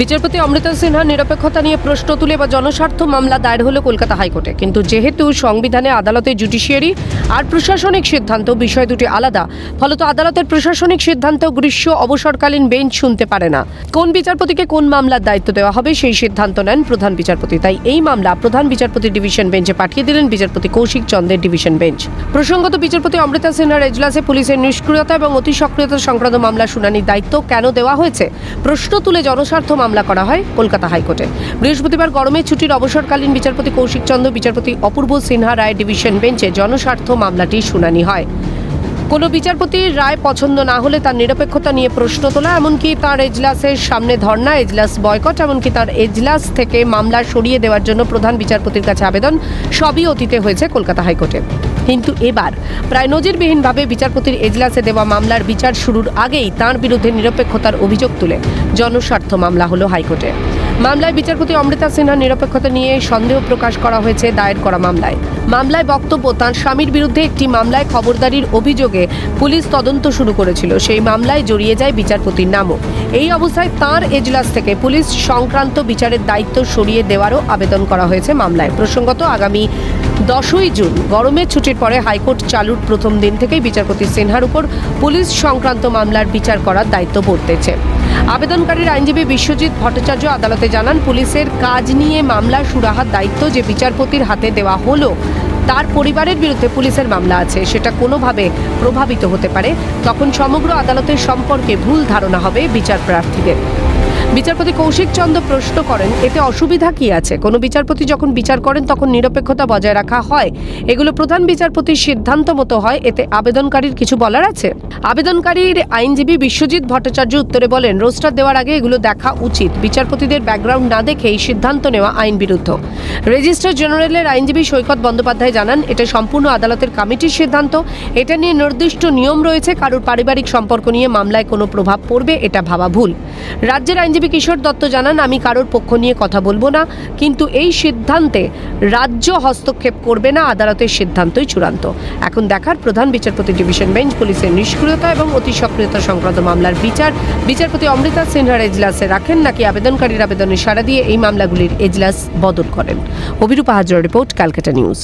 বিচারপতি অমৃতা সিনহা নিরপেক্ষতা নিয়ে প্রশ্ন তুলে বা জনস্বার্থ মামলা দায়ের হলো কলকাতা হাইকোর্টে। কিন্তু যেহেতু সংবিধানে আদালতের জুডিশিয়ারি আর প্রশাসনিক সিদ্ধান্ত বিষয় দুটি আলাদা, ফলত আদালতের প্রশাসনিক সিদ্ধান্ত গ্রীষ্ম অবসরকালীন বেঞ্চ শুনতে পারে না। কোন বিচারপতিকে কোন মামলার দায়িত্ব দেওয়া হবে সেই সিদ্ধান্ত নেন প্রধান বিচারপতি। তাই এই মামলা প্রধান বিচারপতি ডিভিশন বেঞ্চে পাঠিয়ে দিলেন বিচারপতি কৌশিক চন্দ্রের ডিভিশন বেঞ্চ। প্রসঙ্গত বিচারপতি অমৃতা সিনহার এজলাসে পুলিশের নিষ্ক্রিয়তা এবং অতি সক্রিয়তা সংক্রান্ত মামলা শুনানির দায়িত্ব কেন দেওয়া হয়েছে? প্রশ্ন তুলে জনস্বার্থ মামলা করা হয় কলকাতা হাইকোর্টে। বৃহস্পতিবার গরমে ছুটির অবসরকালীন বিচারপতি কৌশিক চন্দ্র, বিচারপতি অপূর্ব সিনহা রায় ডিভিশন বেঞ্চে জনস্বার্থ মামলাটি শুনানি হয়। কোনো বিচারপতির রায় পছন্দ না হলে তার নিরপেক্ষতা নিয়ে প্রশ্ন তোলা, এমনকি তার এজলাসের সামনে ধর্ণা, এজলাস বয়কট, এমনকি তার এজলাস থেকে মামলা সরিয়ে দেওয়ার জন্য প্রধান বিচারপতির কাছে আবেদন, সবই অতীতে হয়েছে কলকাতা হাইকোর্টে। কিন্তু এবার প্রায় নজিরবিহীনভাবে বিচারপতির এজলাসে দেওয়া মামলার বিচার শুরুর আগেই তার বিরুদ্ধে নিরপেক্ষতার অভিযোগ তুলে। জনস্বার্থ মামলা হলো হাইকোর্টে। মামলায় বিচারপতি অমৃতা সিনহার নিরপেক্ষতা নিয়ে সন্দেহ প্রকাশ করা হয়েছে, দায়ের করা মামলায়। মামলায় বক্তব্য, তাঁর স্বামীর বিরুদ্ধে একটি মামলায় খবরদারির অভিযোগে পুলিশ তদন্ত শুরু করেছিল। সেই মামলায় জড়িয়ে যায় বিচারপতির নামও। এই অবস্থায় তার এজলাস থেকে পুলিশ সংক্রান্ত বিচারের দায়িত্ব সরিয়ে দেওয়ারও আবেদন করা হয়েছে মামলায়। প্রসঙ্গত, আগামী দশই জুন গরমের ছুটির পরে হাইকোর্ট চালুর প্রথম দিন থেকেই বিচারপতি সিনহার উপর পুলিশ সংক্রান্ত মামলার বিচার করার দায়িত্ব পড়তেছে আবেদনকারীর আইনজীবী বিশ্বজিৎ ভট্টাচার্য আদালতে জানান, পুলিশের কাজ নিয়ে মামলা সুরাহার দায়িত্ব যে বিচারপতির হাতে দেওয়া হলো, তার পরিবারের বিরুদ্ধে পুলিশের মামলা আছে। সেটা কোনোভাবে প্রভাবিত হতে পারে। তখন সমগ্র আদালতের সম্পর্কে ভুল ধারণা হবে বিচার প্রার্থীদের। বিচারপতি কৌশিক চন্দ্র প্রশ্ন করেন, এতে অসুবিধা কি আছে? কোনো বিচারপতি যখন বিচার করেন, তখন নিরপেক্ষতা বজায় রাখা হয়। এগুলো প্রধান বিচারপতির সিদ্ধান্ত মতো হয়। এতে আবেদনকারীর কিছু বলার আছে? আবেদনকারীর আইনজীবী বিশ্বজিৎ ভট্টাচার্য উত্তরে বলেন, রোস্টার দেওয়ার আগে এগুলো দেখা উচিত। বিচারপতিদের ব্যাকগ্রাউন্ড না দেখে এই সিদ্ধান্ত নেওয়া আইন বিরুদ্ধ। রেজিস্ট্রার জেনারেলের আইনজীবী সৈকত বন্দ্যোপাধ্যায় জানান, এটা সম্পূর্ণ আদালতের কমিটির সিদ্ধান্ত। এটা নিয়ে নির্দিষ্ট নিয়ম রয়েছে। কারোর পারিবারিক সম্পর্ক নিয়ে মামলায় কোনো প্রভাব পড়বে, এটা ভাবা ভুল। রাজ্যের আইনজীবী কিশোর দত্ত জানান, আমি কারোর পক্ষ নিয়ে কথা বলব না, কিন্তু এই সিদ্ধান্তে রাজ্য হস্তক্ষেপ করবে না, আদালতের সিদ্ধান্তই চূড়ান্ত। এখন দেখার প্রধান বিচারপতি ডিভিশন বেঞ্চ, পুলিশের নিষ্ক্রিয়তা এবং অতি সক্রিয়তা সংক্রান্ত মামলার বিচার। বিচারপতি অমৃতা সিনহার এজলাসে রাখেন, নাকি আবেদনকারীর আবেদনে সাড়া দিয়ে এই মামলাগুলির এজলাস বদল করেন? Abhirupa Hazra report, Calcutta news.